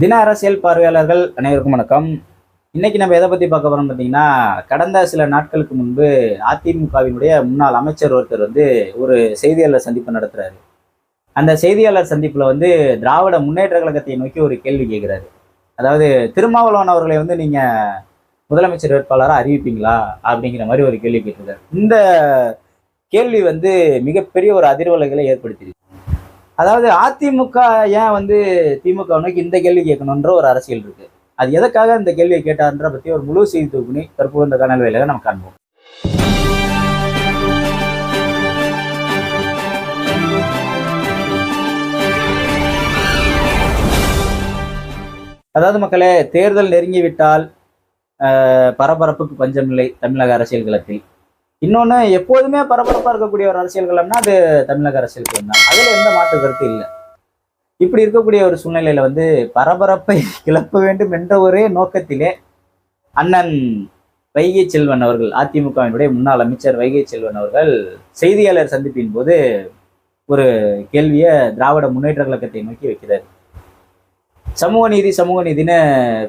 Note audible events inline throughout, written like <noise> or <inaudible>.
தின அரசியல் பார்வையாளர்கள் அனைவருக்கும் வணக்கம். இன்னைக்கு நம்ம எதை பத்தி பார்க்க போறோம் பார்த்தீங்கன்னா கடந்த சில நாட்களுக்கு முன்பு அதிமுகவினுடைய முன்னாள் அமைச்சர் ஒருத்தர் வந்து ஒரு செய்தியாளர் சந்திப்பு நடத்துறாரு. அந்த செய்தியாளர் சந்திப்புல வந்து திராவிட முன்னேற்ற கழகத்தை நோக்கி ஒரு கேள்வி கேட்கிறாரு அதாவது திருமாவளவன் அவர்களை வந்து நீங்க முதலமைச்சர் வேட்பாளராக அறிவிப்பீங்களா? அப்படிங்கிற மாதிரி ஒரு கேள்வி கேட்டிருக்காரு. இந்த கேள்வி வந்து மிகப்பெரிய ஒரு அதிர்வலைகளை ஏற்படுத்தியிருக்கு. அதாவது அதிமுக ஏன் வந்து திமுக நோக்கி இந்த கேள்வி கேட்கணுன்ற ஒரு அரசியல் இருக்கு. அது எதற்காக இந்த கேள்வியை கேட்டார்ன்ற பத்தி ஒரு முழு செய்தி தொகுப்பினை தற்போது இந்த கனல் வேலையை நம்ம காண்போம். அதாவது மக்களே தேர்தல் நெருங்கிவிட்டால் பரபரப்புக்கு பஞ்சமில்லை தமிழக அரசியல் களத்தில். இன்னொன்று எப்போதுமே பரபரப்பாக இருக்கக்கூடிய ஒரு அரசியல் களம்னா அது தமிழக அரசியல் களம் தான். அதில் எந்த மாற்று கருத்து இல்லை. இப்படி இருக்கக்கூடிய ஒரு சூழ்நிலையில வந்து பரபரப்பை <laughs> கிளப்ப வேண்டும் என்ற ஒரே நோக்கத்திலே அண்ணன் வைகை செல்வன் அவர்கள் அதிமுகவினுடைய முன்னாள் அமைச்சர் வைகை செல்வன் அவர்கள் செய்தியாளர் சந்திப்பின் போது ஒரு கேள்வியை திராவிட முன்னேற்ற கழகத்தை நோக்கி வைக்கிறார். சமூக நீதி சமூக நீதினு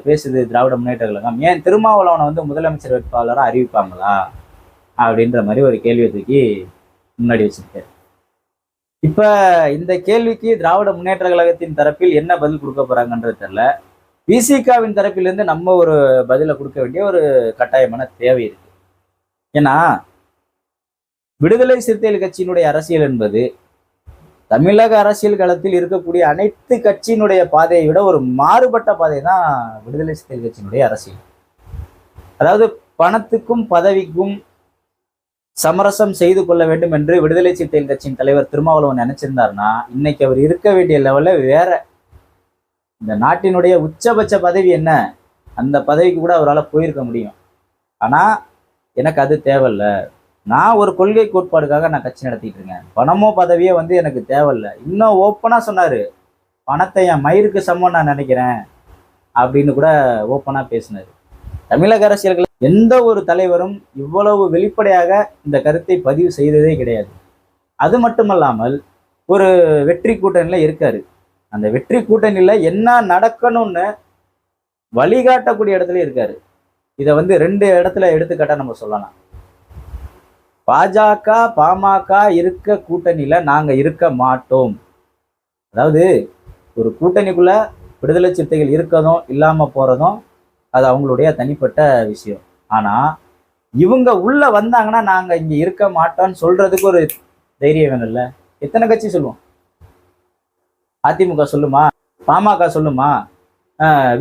பேசுது திராவிட முன்னேற்ற கழகம். ஏன் திருமாவளவனை வந்து முதலமைச்சர் வேட்பாளராக அறிவிப்பாங்களா? அப்படின்ற மாதிரி ஒரு கேள்வியை தூக்கி முன்னாடி வச்சிருக்காரு. இப்ப இந்த கேள்விக்கு திராவிட முன்னேற்ற கழகத்தின் தரப்பில் என்ன பதில் கொடுக்க போறாங்கன்றது தெரில பிசிகாவின் தரப்பிலிருந்து நம்ம ஒரு பதிலை கொடுக்க வேண்டிய ஒரு கட்டாயமான தேவை இருக்கு. ஏன்னா விடுதலை சிறுத்தைகள் கட்சியினுடைய அரசியல் என்பது தமிழக அரசியல் களத்தில் இருக்கக்கூடிய அனைத்து கட்சியினுடைய பாதையை விட ஒரு மாறுபட்ட பாதை தான் விடுதலை சிறுத்தைகள் கட்சியினுடைய அரசியல். அதாவது பணத்துக்கும் பதவிக்கும் சமரசம் செய்து கொள்ள வேண்டும் என்று விடுதலை சிறுத்தைகள் கட்சியின் தலைவர் திருமாவளவன் நினைச்சிருந்தாருன்னா இன்னைக்கு அவர் இருக்க வேண்டிய லெவலில் வேற இந்த நாட்டினுடைய உச்சபட்ச பதவி என்ன? அந்த பதவிக்கு கூட அவரால் போயிருக்க முடியும். ஆனால் எனக்கு அது தேவையில்ல. நான் ஒரு கொள்கை கோட்பாடுக்காக நான் கட்சி நடத்திட்டு இருக்கேன். பணமோ பதவியோ வந்து எனக்கு தேவையில்ல. இன்னும் ஓப்பனாக சொன்னார். பணத்தை என் மயிருக்கு சமம் நான் நினைக்கிறேன். அப்படின்னு கூட ஓப்பனாக பேசினார். தமிழக அரசியல்கள் எந்த ஒரு தலைவரும் இவ்வளவு வெளிப்படையாக இந்த கருத்தை பதிவு செய்ததே கிடையாது. அது மட்டுமல்லாமல் ஒரு வெற்றி கூட்டணியில் இருக்காரு. அந்த வெற்றி கூட்டணியில் என்ன நடக்கணும்னு வழிகாட்டக்கூடிய இடத்துல இருக்காரு. இதை வந்து ரெண்டு இடத்துல எடுத்துக்காட்டா நம்ம சொல்லலாம். பாஜக பாமக இருக்க கூட்டணியில நாங்க இருக்க மாட்டோம். அதாவது ஒரு கூட்டணிக்குள்ள விடுதலை சிறுத்தைகள் இருக்கதும் இல்லாம போறதும் அது அவங்களுடைய தனிப்பட்ட விஷயம். ஆனா இவங்க உள்ள வந்தாங்கன்னா நாங்க இங்க இருக்க மாட்டோம்னு சொல்றதுக்கு ஒரு தைரியம் வேணும்ல? எத்தனை கட்சி சொல்லுவோம்? அதிமுக சொல்லுமா? பாமக சொல்லுமா?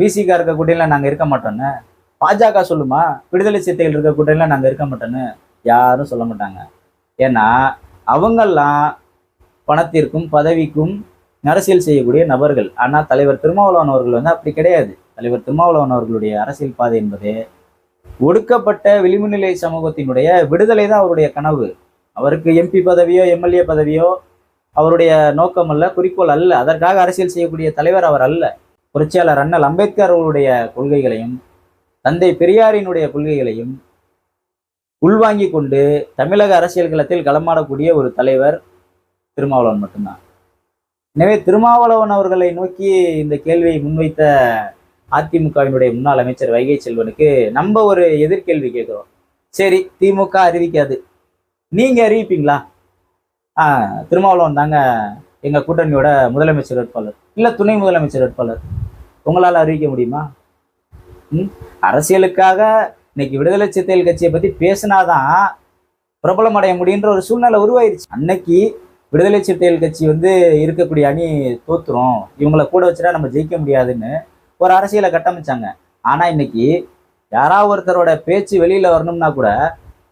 விசிக இருக்க கூட்டணியில நாங்க இருக்க மாட்டோம்னு? பாஜக சொல்லுமா? விடுதலை சிறுத்தைகள் இருக்க கூட்டணியில நாங்க இருக்க மாட்டோம்னு? யாரும் சொல்ல மாட்டாங்க. ஏன்னா அவங்கெல்லாம் பணத்திற்கும் பதவிக்கும் அரசியல் செய்யக்கூடிய நபர்கள். ஆனா தலைவர் திருமாவளவன் அவர்கள் வந்து அப்படி கிடையாது. தலைவர் திருமாவளவன் அவர்களுடைய அரசியல் பாதை என்பது ஒடுக்கப்பட்ட விளிம்புநிலை சமூகத்தினுடைய விடுதலை தான் அவருடைய கனவு. அவருக்கு எம்பி பதவியோ எம்எல்ஏ பதவியோ அவருடைய நோக்கம் அல்ல குறிக்கோள் அல்ல. அதற்காக அரசியல் செய்யக்கூடிய தலைவர் அவர் அல்ல. புரட்சியாளர் அண்ணல் அம்பேத்கர் அவர்களுடைய கொள்கைகளையும் தந்தை பெரியாரினுடைய கொள்கைகளையும் உள்வாங்கி கொண்டு தமிழக அரசியல் களத்தில் களமாடக்கூடிய ஒரு தலைவர் திருமாவளவன் மட்டும்தான். எனவே திருமாவளவன் அவர்களை நோக்கி இந்த கேள்வியை முன்வைத்த அதிமுகவினுடைய முன்னாள் அமைச்சர் வைகை செல்வனுக்கு நம்ம ஒரு எதிர்கேள்வி கேட்குறோம். சரி திமுக அறிவிக்காது. நீங்கள் அறிவிப்பீங்களா? ஆ திருமாவளவன் தாங்க எங்கள் கூட்டணியோட முதலமைச்சர் வேட்பாளர். இல்லை துணை முதலமைச்சர் வேட்பாளர். உங்களால் அறிவிக்க முடியுமா? ம் அரசியலுக்காக இன்னைக்கு விடுதலை சிறுத்தைகள் கட்சியை பற்றி பேசினாதான் பிரபலம் அடைய முடியுன்ற ஒரு சூழ்நிலை உருவாயிருச்சு. அன்னைக்கு விடுதலை சிறுத்தைகள் கட்சி வந்து இருக்கக்கூடிய அணி தோத்துரும். இவங்களை கூட வச்சுட்டா நம்ம ஜெயிக்க முடியாதுன்னு ஒரு அரசியலை கட்டமைச்சாங்க. ஆனா இன்னைக்கு யாராவது ஒருத்தரோட பேச்சு வெளியில வரணும்னா கூட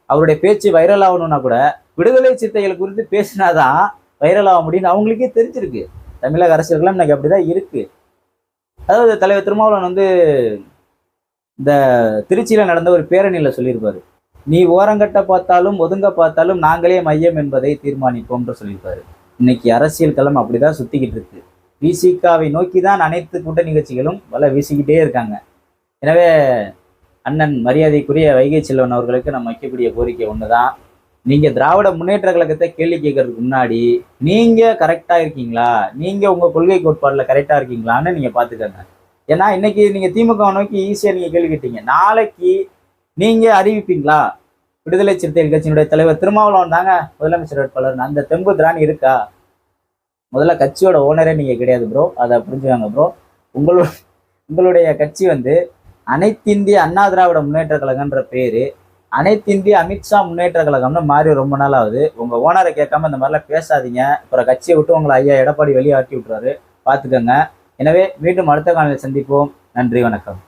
அவருடைய பேச்சு வைரல் ஆகணும்னா கூட விடுதலை சித்தைகள் குறித்து பேசினாதான் வைரல் ஆக முடியும்னு அவங்களுக்கே தெரிஞ்சிருக்கு. தமிழக அரசியல்களும் இன்னைக்கு அப்படிதான் இருக்கு. அதாவது தலைவர் திருமாவளவன் வந்து இந்த திருச்சியில நடந்த ஒரு பேரணியில சொல்லியிருப்பாரு. நீ ஓரங்கட்ட பார்த்தாலும் ஒதுங்க பார்த்தாலும் நாங்களே மையம் என்பதை தீர்மானிப்போம்ன்ற சொல்லியிருப்பாரு. இன்னைக்கு அரசியல் களம் அப்படிதான் சுத்திக்கிட்டு இருக்கு. விசிகாவை நோக்கி தான் அனைத்து கூட்டணி கட்சிகளும் வலை வீசிக்கிட்டே இருக்காங்க. எனவே அண்ணன் மரியாதைக்குரிய வைகை செல்வன் அவர்களுக்கு நம்ம வைக்கக்கூடிய கோரிக்கை ஒண்ணுதான். நீங்க திராவிட முன்னேற்ற கழகத்தை கேள்வி கேட்கறதுக்கு முன்னாடி நீங்க கரெக்டா இருக்கீங்களா? நீங்க உங்க கொள்கை கோட்பாடுல கரெக்டா இருக்கீங்களான்னு நீங்க பார்த்துக்கோங்க. ஏன்னா இன்னைக்கு நீங்க திமுக நோக்கி ஈஸியா நீங்க கேள்வி கேட்டீங்க. நாளைக்கு நீங்கள் அறிவிப்பீங்களா? விடுதலை சிறுத்தைகள் கட்சியினுடைய தலைவர் திருமாவளவன் தாங்க முதலமைச்சர் வேட்பாளர் அந்த தெம்பு திராணி இருக்கா? முதல்ல கட்சியோட ஓனரே நீங்கள் கிடையாது ப்ரோ அதை புரிஞ்சுக்காங்க ப்ரோ உங்களோட உங்களுடைய கட்சி வந்து அனைத்திந்திய அண்ணா திராவிட முன்னேற்ற கழகன்ற பேர் அனைத்திந்திய அமித்ஷா முன்னேற்ற கழகம்னு மாறி ரொம்ப நாள் ஆகுது. உங்கள் ஓனரை கேட்காம இந்த மாதிரிலாம் பேசாதீங்க. அப்புறம் கட்சியை விட்டு உங்களை ஐயா எடப்பாடி வெளியே ஆட்டி விட்டுறாரு. பார்த்துக்கோங்க எனவே மீண்டும் அடுத்த காலையில் சந்திப்போம். நன்றி வணக்கம்.